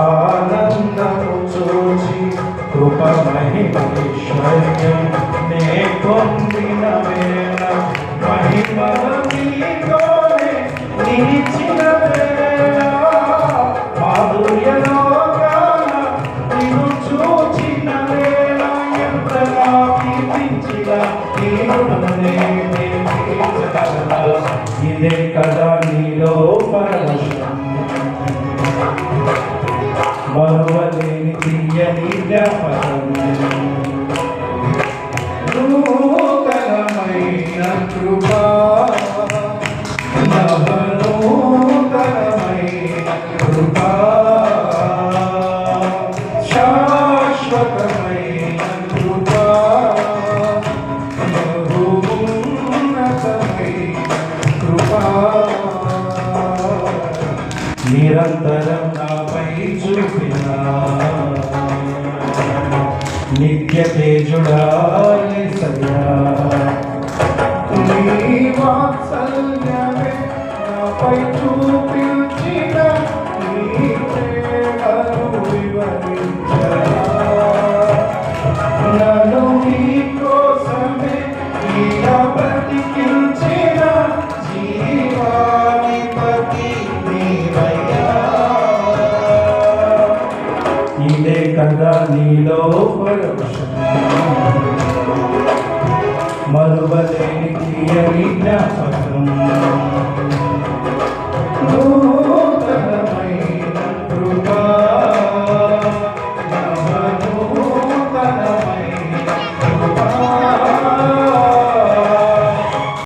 ఆనందము చూచి కృప నే పొందిన వేళ మహిమల నీతోనే నిలిచిన వేళ మాధుర్యలోకాన నిన్ను చూచిన వేళ కీర్తించిన ఇదే కదా నీలో పరవశం? మరువలేని తీయని జ్ఞాపకం నిరంతరం నాపై చూపినా నిత్య తేజుడా యేసయ్యా. ఇదే కదా నీలో పరవశం.